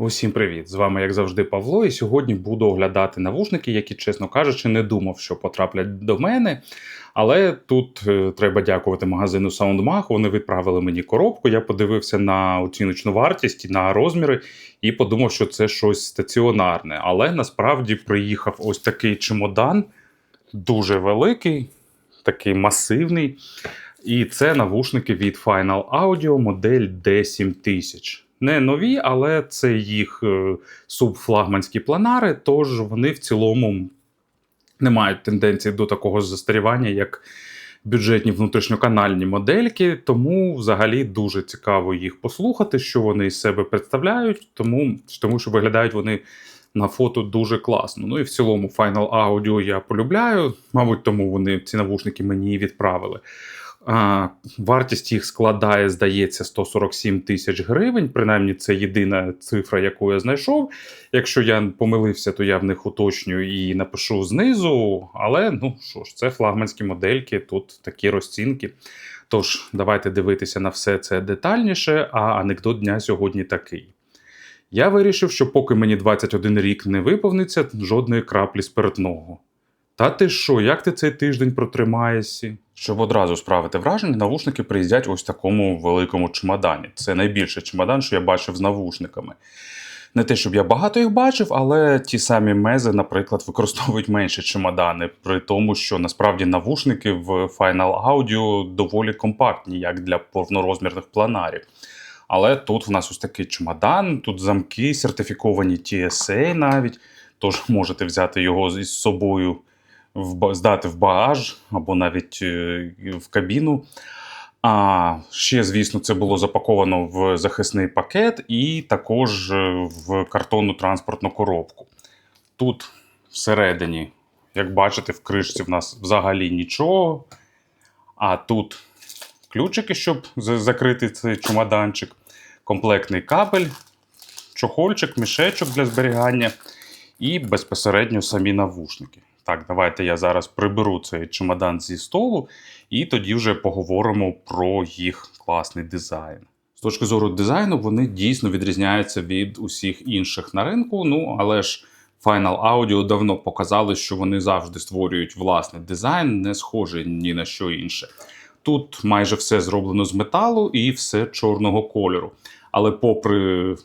Усім привіт! З вами, як завжди, Павло, і сьогодні буду оглядати навушники, які, чесно кажучи, не думав, що потраплять до мене. Але тут е, треба дякувати магазину SoundMag. Вони відправили мені коробку. Я подивився на оціночну вартість і на розміри і подумав, що це щось стаціонарне. Але насправді приїхав ось такий чемодан, дуже великий, такий масивний. І це навушники від Final Audio модель D7000. Не нові, але це їх е, субфлагманські планари, тож вони в цілому не мають тенденції до такого застарівання, як бюджетні внутрішньоканальні модельки. Тому взагалі дуже цікаво їх послухати, що вони із себе представляють, тому, тому що виглядають вони на фото дуже класно. Ну і в цілому Final Audio я полюбляю, мабуть, тому вони ці навушники мені відправили. Вартість їх складає, здається, 147 тисяч гривень. Принаймні, це єдина цифра, яку я знайшов. Якщо я помилився, то я в них уточню і напишу знизу. Але ну що ж, це флагманські модельки, тут такі розцінки. Тож, давайте дивитися на все це детальніше. А анекдот дня сьогодні такий. Я вирішив, що поки мені 21 рік не виповниться жодної краплі спиртного. Та ти що, як ти цей тиждень протримаєшся? Щоб одразу справити враження, навушники приїздять ось в такому великому чемодані. Це найбільший чемодан, що я бачив з навушниками. Не те, щоб я багато їх бачив, але ті самі мези, наприклад, використовують менші чемодани, при тому, що насправді навушники в Final Audio доволі компактні, як для повнорозмірних планарів. Але тут в нас ось такий чемодан, тут замки сертифіковані TSA навіть, тож можете взяти його із собою здати в багаж або навіть е, в кабіну. А ще, звісно, це було запаковано в захисний пакет і також е, в картонну транспортну коробку. Тут всередині, як бачите, в кришці в нас взагалі нічого. А тут ключики, щоб закрити цей чемоданчик, комплектний кабель, чохольчик, мішечок для зберігання і безпосередньо самі навушники. Так, давайте я зараз приберу цей чемодан зі столу, і тоді вже поговоримо про їх класний дизайн. З точки зору дизайну, вони дійсно відрізняються від усіх інших на ринку. Ну, але ж Final Audio давно показали, що вони завжди створюють власний дизайн, не схожий ні на що інше. Тут майже все зроблено з металу і все чорного кольору. Але, попри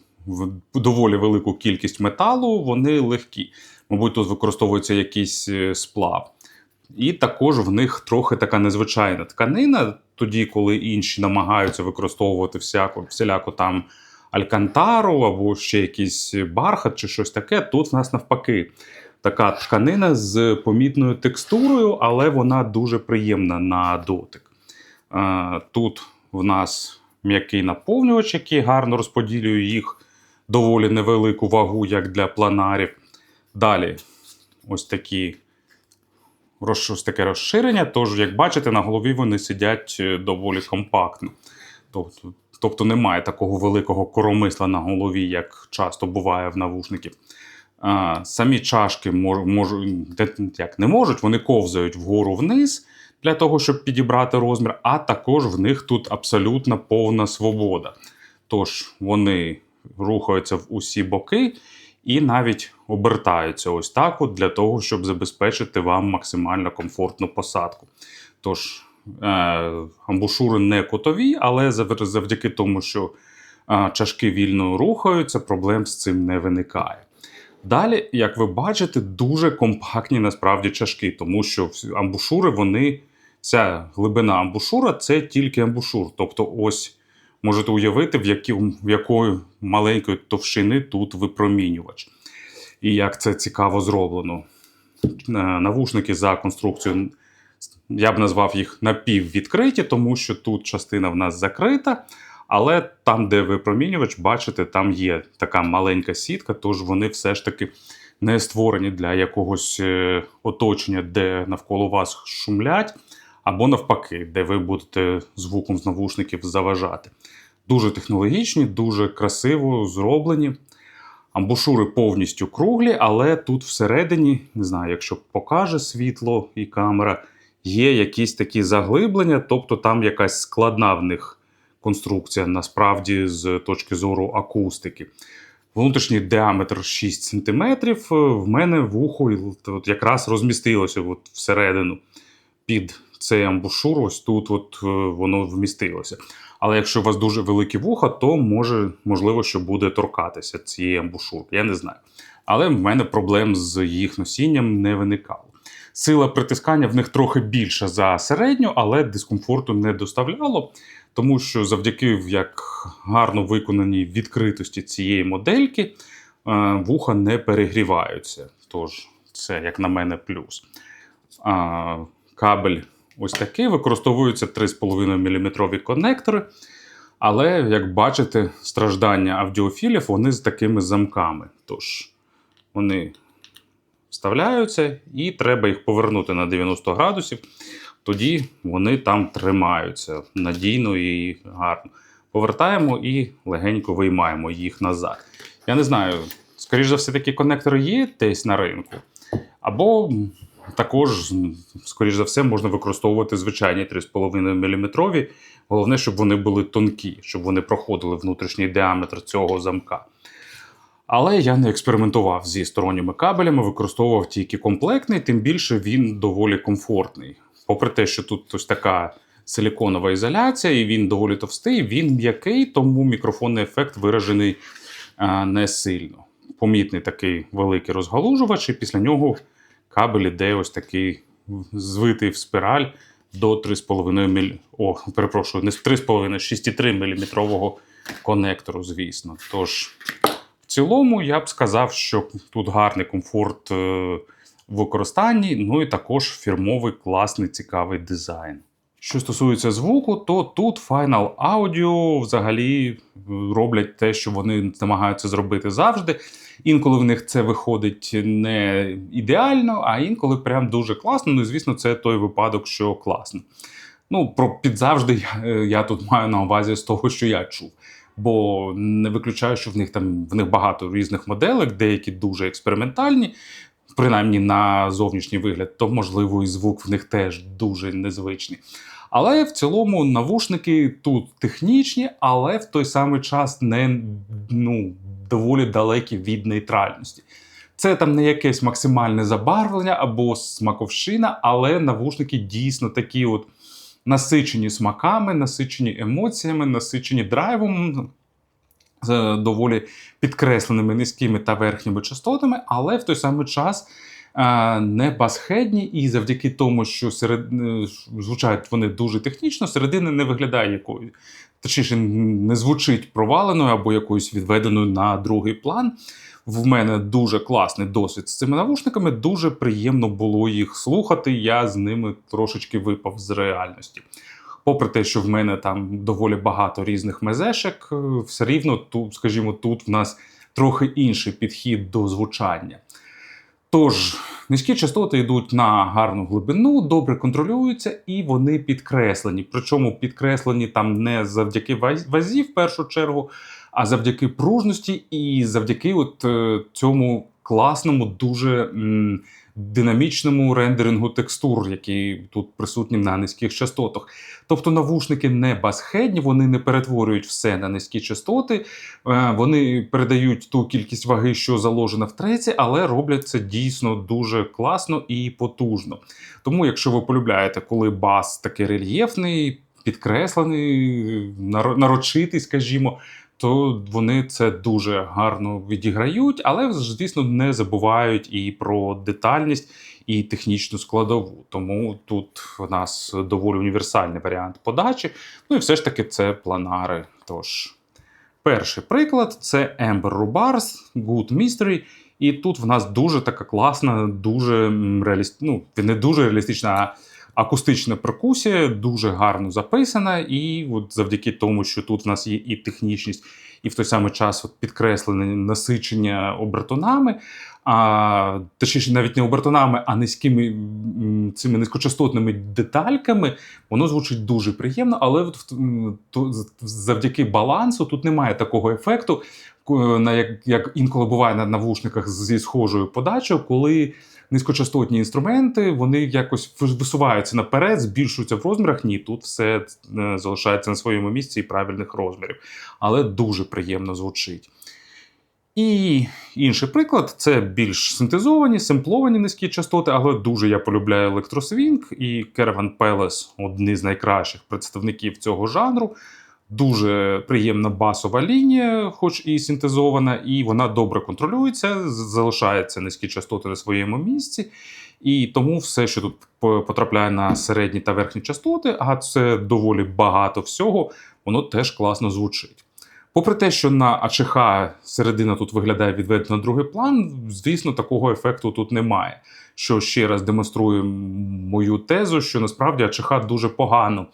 доволі велику кількість металу, вони легкі. Мабуть, тут використовується якийсь е, сплав. І також в них трохи така незвичайна тканина, тоді, коли інші намагаються використовувати всяку, всіляку там алькантару або ще якийсь бархат чи щось таке. Тут в нас навпаки така тканина з помітною текстурою, але вона дуже приємна на дотик. Тут в нас м'який наповнювач, який гарно розподілює їх доволі невелику вагу, як для планарів. Далі ось такі ось таке розширення. Тож, як бачите, на голові вони сидять е, доволі компактно. Тобто тобто немає такого великого коромисла на голові, як часто буває в навушників. А, Самі чашки мож, мож, як не можуть, вони ковзають вгору вниз для того, щоб підібрати розмір, а також в них тут абсолютно повна свобода. Тож вони рухаються в усі боки і навіть обертаються ось так от для того, щоб забезпечити вам максимально комфортну посадку. Тож, е, амбушури не котові, але завдяки тому, що е, чашки вільно рухаються, проблем з цим не виникає. Далі, як ви бачите, дуже компактні насправді чашки, тому що амбушури, вони, ця глибина амбушура це тільки амбушур. Тобто, ось можете уявити, в, які, в якої маленької товщини тут випромінювач. І як це цікаво зроблено. Е, навушники за конструкцією, я б назвав їх напіввідкриті, тому що тут частина в нас закрита. Але там, де випромінювач, бачите, там є така маленька сітка, тож вони все ж таки не створені для якогось е, оточення, де навколо вас шумлять або навпаки, де ви будете звуком з навушників заважати. Дуже технологічні, дуже красиво зроблені. Амбушури повністю круглі, але тут всередині, не знаю, якщо покаже світло і камера, є якісь такі заглиблення, тобто там якась складна в них конструкція, насправді, з точки зору акустики. внутрішній діаметр 6 см, в мене вухо от якраз розмістилося от всередину під цей амбушур, ось тут от е, воно вмістилося. Але якщо у вас дуже великі вуха, то може, можливо, що буде торкатися цієї амбушурки. Я не знаю. Але в мене проблем з їх носінням не виникало. Сила притискання в них трохи більша за середню, але дискомфорту не доставляло, тому що завдяки як гарно виконаній відкритості цієї модельки е, вуха не перегріваються. Тож, це, як на мене, плюс. Кабель ось такий, використовуються 3,5 мм конектори. Але, як бачите, страждання аудіофілів вони з такими замками. Тож вони вставляються, і треба їх повернути на 90 градусів. Тоді вони там тримаються надійно і гарно. Повертаємо і легенько виймаємо їх назад. Я не знаю, скоріш за все, такі конектори є десь на ринку. Або також, скоріш за все, можна використовувати звичайні 3,5 мм. Головне, щоб вони були тонкі, щоб вони проходили внутрішній діаметр цього замка. Але я не експериментував зі сторонніми кабелями, використовував тільки комплектний, тим більше він доволі комфортний. Попри те, що тут ось така силіконова ізоляція, і він доволі товстий, він м'який, тому мікрофонний ефект виражений а, не сильно. Помітний такий великий розгалужувач, і після нього кабель іде ось такий звитий в спіраль до 3,5 мм. О, перепрошую, не 3,5, 6,3 мм конектору, звісно. Тож. В цілому, я б сказав, що тут гарний комфорт е, в використанні, ну і також фірмовий класний цікавий дизайн. Що стосується звуку, то тут Final Audio взагалі роблять те, що вони намагаються зробити завжди. Інколи в них це виходить не ідеально, а інколи прям дуже класно. Ну, і звісно, це той випадок, що класно. Ну, про підзавжди я, я тут маю на увазі з того, що я чув бо не виключаю, що в них там в них багато різних моделек, деякі дуже експериментальні, принаймні на зовнішній вигляд, то можливо і звук в них теж дуже незвичний. Але в цілому навушники тут технічні, але в той самий час не ну, доволі далекі від нейтральності. Це там не якесь максимальне забарвлення або смаковщина, але навушники дійсно такі от насичені смаками, насичені емоціями, насичені драйвом. З доволі підкресленими низькими та верхніми частотами, але в той самий час не басхедні, і завдяки тому, що серед е, звучать вони дуже технічно, середина не виглядає якою, точніше, не звучить проваленою або якоюсь відведеною на другий план в мене дуже класний досвід з цими навушниками. Дуже приємно було їх слухати. Я з ними трошечки випав з реальності. Попри те, що в мене там доволі багато різних мезешек, е, все рівно тут, скажімо, тут в нас трохи інший підхід до звучання. Тож, низькі частоти йдуть на гарну глибину, добре контролюються і вони підкреслені. Причому підкреслені там не завдяки вазі, в першу чергу, а завдяки пружності і завдяки от е, цьому класному, дуже м, динамічному рендерингу текстур, які тут присутні на низьких частотах. Тобто навушники не басхедні, вони не перетворюють все на низькі частоти, е, вони передають ту кількість ваги, що заложена в треці, але роблять це дійсно дуже класно і потужно. Тому, якщо ви полюбляєте, коли бас такий рельєфний, підкреслений, нарочитий, скажімо то вони це дуже гарно відіграють, але звісно не забувають і про детальність і технічну складову. Тому тут у нас доволі універсальний варіант подачі. Ну і все ж таки це планари. Тож, перший приклад це Amber Rubars Good Mystery. І тут в нас дуже така класна, дуже реалістична, ну, не дуже реалістична, а акустична перкусія, дуже гарно записана. І от завдяки тому, що тут в нас є і технічність, і в той самий час от підкреслене насичення обертонами, а точніше, навіть не обертонами, а низькими цими низькочастотними детальками, воно звучить дуже приємно, але от, то, завдяки балансу тут немає такого ефекту, на як, як інколи буває на навушниках зі схожою подачею, коли низькочастотні інструменти вони якось висуваються наперед, збільшуються в розмірах. Ні, тут все е, залишається на своєму місці і правильних розмірів, але дуже приємно звучить. І інший приклад це більш синтезовані, семпловані низькі частоти, але дуже я полюбляю електросвінг і Caravan Palace одні з найкращих представників цього жанру. Дуже приємна басова лінія, хоч і синтезована, і вона добре контролюється, з- залишаються низькі частоти на своєму місці. І тому все, що тут потрапляє на середні та верхні частоти, а це доволі багато всього, воно теж класно звучить. Попри те, що на АЧХ середина тут виглядає відведена на другий план, звісно, такого ефекту тут немає. Що ще раз демонструє мою тезу, що насправді АЧХ дуже погано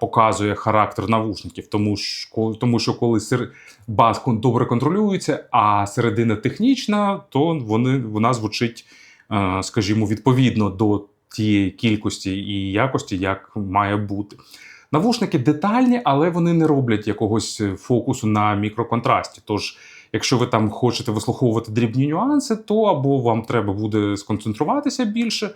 показує характер навушників, тому що, тому що коли сер... бас добре контролюється, а середина технічна, то вони, вона звучить, скажімо, відповідно до тієї кількості і якості, як має бути. Навушники детальні, але вони не роблять якогось е, фокусу на мікроконтрасті. Тож, якщо ви там хочете вислуховувати дрібні нюанси, то або вам треба буде сконцентруватися більше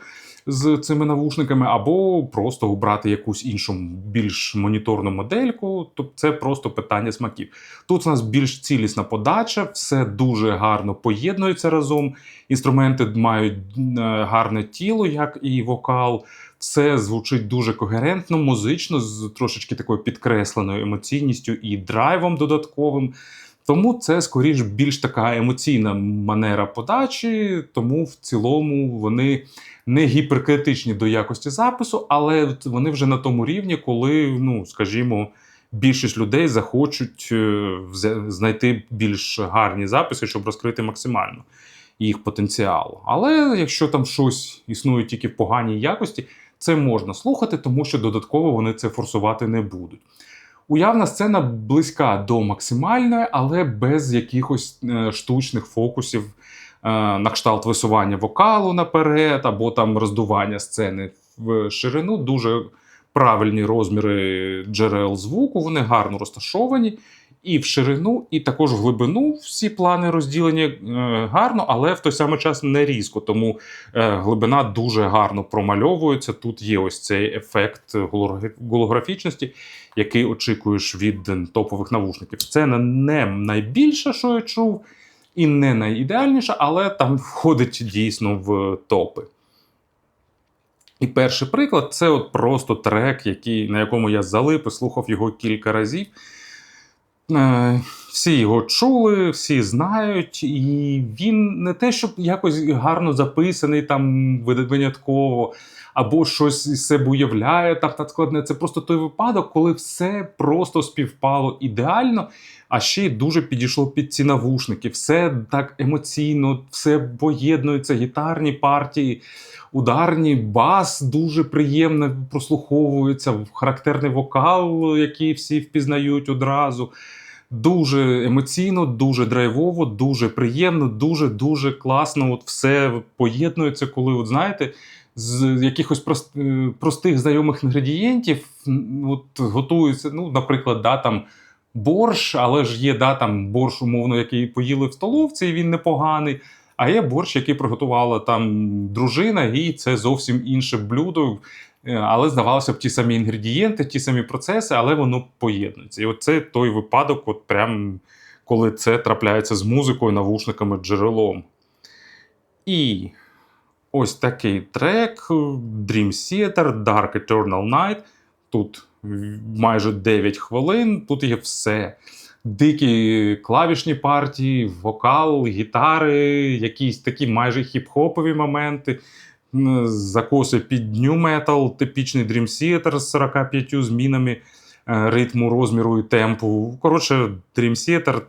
з цими навушниками, або просто обрати якусь іншу більш моніторну модельку. Тобто це просто питання смаків. Тут у нас більш цілісна подача, все дуже гарно поєднується разом. Інструменти мають е, гарне тіло, як і вокал. Все звучить дуже когерентно, музично, з трошечки такою підкресленою емоційністю і драйвом додатковим. Тому це скоріш більш така емоційна манера подачі, тому в цілому вони не гіперкритичні до якості запису, але вони вже на тому рівні, коли, ну скажімо, більшість людей захочуть е, знайти більш гарні записи, щоб розкрити максимально їх потенціал. Але якщо там щось існує тільки в поганій якості, це можна слухати, тому що додатково вони це форсувати не будуть. Уявна сцена близька до максимальної, але без якихось е, штучних фокусів е, на кшталт висування вокалу наперед, або там роздування сцени в ширину. Дуже правильні розміри джерел звуку, вони гарно розташовані. І в ширину, і також в глибину всі плани розділені е, гарно, але в той самий час не різко. Тому е, глибина дуже гарно промальовується. Тут є ось цей ефект голографі- голографічності, який очікуєш від топових навушників. Це не найбільше, що я чув, і не найідеальніше, але там входить дійсно в топи. І перший приклад це от просто трек, який, на якому я залип і слухав його кілька разів. Е, Всі його чули, всі знають, і він не те, щоб якось гарно записаний там винятково, або щось себе уявляє там так складне. Це просто той випадок, коли все просто співпало ідеально, а ще й дуже підійшло під ці навушники. Все так емоційно, все поєднується, гітарні партії, ударні, бас дуже приємно прослуховується, характерний вокал, який всі впізнають одразу. Дуже емоційно, дуже драйвово, дуже приємно, дуже дуже класно. От все поєднується, коли, от знаєте, з якихось е, простих знайомих інгредієнтів от готується, ну, наприклад, да, там борщ, але ж є да, там борщ, умовно, який поїли в столовці, і він непоганий. А є борщ, який приготувала там дружина, і це зовсім інше блюдо. Е, Але здавалося б, ті самі інгредієнти, ті самі процеси, але воно поєднується. І от це той випадок, от прям коли це трапляється з музикою, навушниками, джерелом. І ось такий трек Dream Theater, Dark Eternal Night. Тут майже 9 хвилин, тут є все. Дикі клавішні партії, вокал, гітари, якісь такі майже хіп-хопові моменти, закоси під New Metal, типічний Dream Theater з 45 змінами е, ритму, розміру і темпу. Коротше, Dream Theater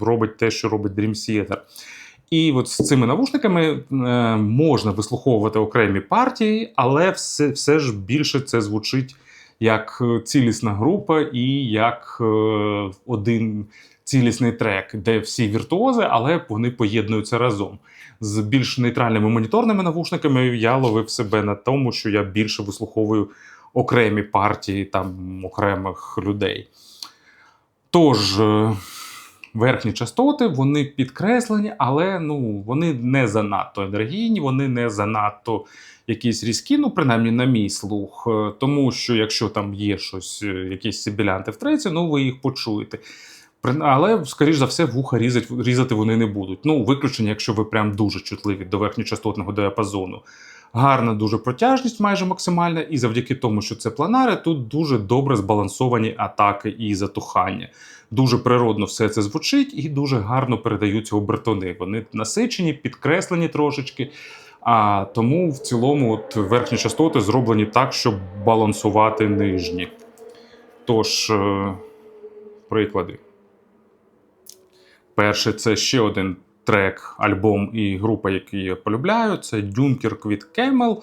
робить те, що робить Dream Theater. І от з цими навушниками е, можна вислуховувати окремі партії, але все, все ж більше це звучить як е, цілісна група і як е, один цілісний трек, де всі віртуози, але вони поєднуються разом. З більш нейтральними моніторними навушниками я ловив себе на тому, що я більше вислуховую окремі партії там окремих людей. Тож. Верхні частоти вони підкреслені, але ну вони не занадто енергійні, вони не занадто якісь різкі, ну принаймні на мій слух. Е, Тому що якщо там є щось, е, якісь сибілянти в треці, ну ви їх почуєте. Але, скоріш за все, вуха різать, різати вони не будуть. Ну, виключення, якщо ви прям дуже чутливі до верхньочастотного діапазону. Гарна дуже протяжність, майже максимальна, і завдяки тому, що це планари, тут дуже добре збалансовані атаки і затухання. Дуже природно все це звучить і дуже гарно передаються обертони. Вони насичені, підкреслені трошечки. А тому в цілому от верхні частоти зроблені так, щоб балансувати нижні. Тож, е, приклади. Перший це ще один трек, альбом і група, які я полюбляю. Це Dunkirk від Camel.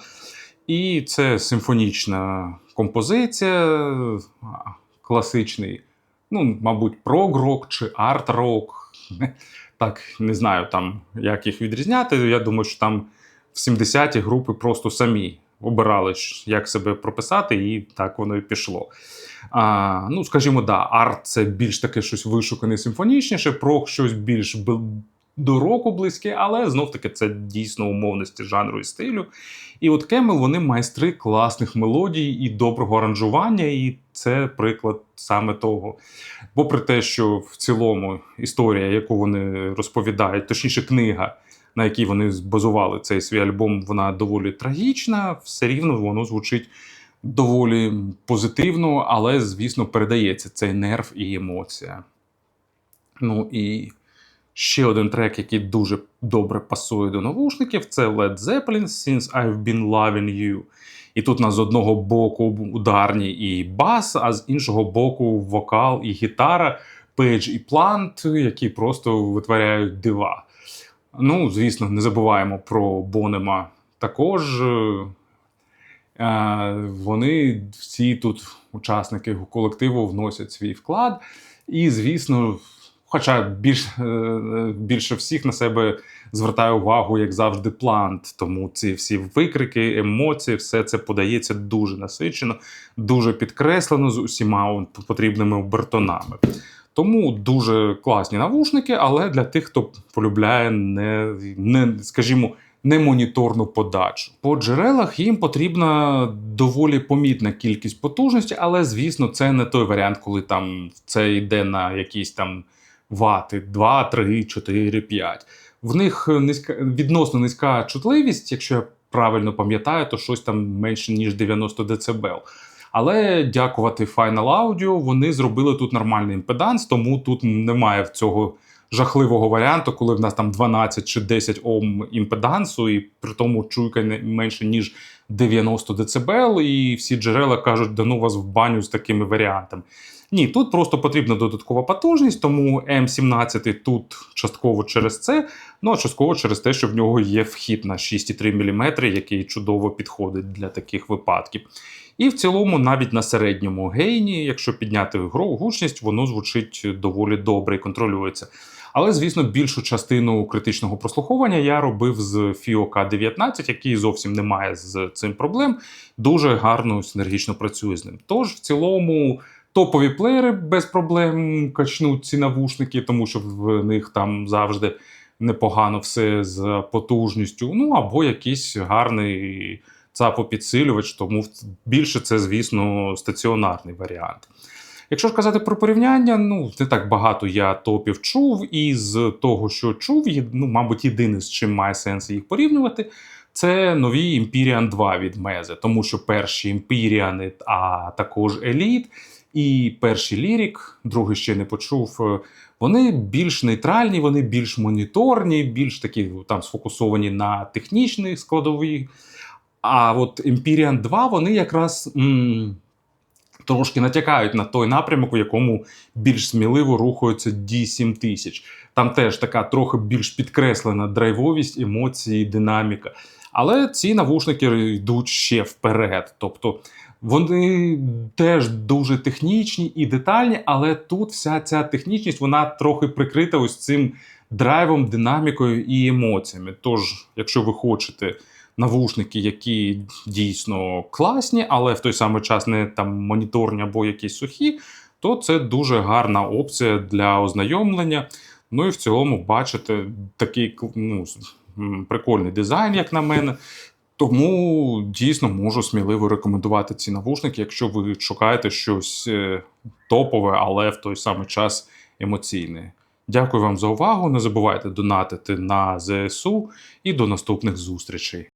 І це симфонічна композиція, класичний, ну, мабуть, прог-рок чи арт-рок. Так, не знаю там, як їх відрізняти. Я думаю, що там в 70-ті групи просто самі обирали, як себе прописати, і так воно і пішло. А, ну, скажімо, да, арт це більш таке щось вишукане, симфонічніше, прог щось більш до року близьке, але знов таки це дійсно умовності жанру і стилю. І от Кемел вони майстри класних мелодій і доброго аранжування, і це приклад саме того. Попри те, що в цілому історія, яку вони розповідають, точніше, книга, на якій вони базували цей свій альбом, вона доволі трагічна, все рівно воно звучить доволі позитивно, але, звісно, передається цей нерв і емоція. Ну і ще один трек, який дуже добре пасує до навушників, це Led Zeppelin Since I've Been Loving You. І тут нас з одного боку ударні і бас, а з іншого боку вокал і гітара, Пейдж і Плант, які просто витворяють дива. Ну, звісно, не забуваємо про Бонема також. Е, Вони всі тут, учасники колективу, вносять свій вклад. І, звісно, хоча більш, е, більше всіх на себе звертає увагу, як завжди, плант. Тому ці всі викрики, емоції, все це подається дуже насичено, дуже підкреслено з усіма потрібними обертонами. Тому дуже класні навушники, але для тих, хто полюбляє не, не скажімо, не моніторну подачу. По джерелах їм потрібна доволі помітна кількість потужності, але звісно, це не той варіант, коли там це йде на якісь там вати 2, 3, 4, 5. В них низька відносно низька чутливість, якщо я правильно пам'ятаю, то щось там менше ніж 90 дБ. Але дякувати Final Audio, вони зробили тут нормальний імпеданс, тому тут немає в цього жахливого варіанту, коли в нас там 12 чи 10 Ом імпедансу, і при тому чуйка не менше ніж 90 дБ, і всі джерела кажуть, да ну вас в баню з такими варіантами. Ні, тут просто потрібна додаткова потужність, тому М17 тут частково через це, ну а частково через те, що в нього є вхід на 6,3 мм, який чудово підходить для таких випадків. І в цілому, навіть на середньому гейні, якщо підняти гро- гучність, воно звучить доволі добре і контролюється. Але, звісно, більшу частину критичного прослуховування я робив з FIO K19, який зовсім не має з цим проблем. Дуже гарно синергічно працює з ним. Тож, в цілому, топові плеєри без проблем качнуть ці навушники, тому що в них там завжди непогано все з потужністю. Ну або якийсь гарний ЦАПО-підсилювач, тому більше це, звісно, стаціонарний варіант. Якщо ж казати про порівняння, ну не так багато я топів чув, і з того, що чув, ну, мабуть, єдине, з чим має сенс їх порівнювати, це нові Empyrean 2 від Мезе, тому що перші Empyrean, а також Elite і перший Lyric, другий ще не почув. е, Вони більш нейтральні, вони більш моніторні, більш такі там сфокусовані на технічних складових. А от Empyrean 2 вони якраз м, трошки натякають на той напрямок, в якому більш сміливо рухаються D7000. Там теж така трохи більш підкреслена драйвовість, емоції, динаміка. Але ці навушники йдуть ще вперед. Тобто вони теж дуже технічні і детальні, але тут вся ця технічність вона трохи прикрита ось цим драйвом, динамікою і емоціями. Тож, якщо ви хочете навушники, які дійсно класні, але в той самий час не там моніторні або якісь сухі, то це дуже гарна опція для ознайомлення. Ну і в цілому бачите такий ну, прикольний дизайн, як на мене. Тому дійсно можу сміливо рекомендувати ці навушники, якщо ви шукаєте щось е, топове, але в той самий час емоційне. Дякую вам за увагу. Не забувайте донатити на ЗСУ і до наступних зустрічей.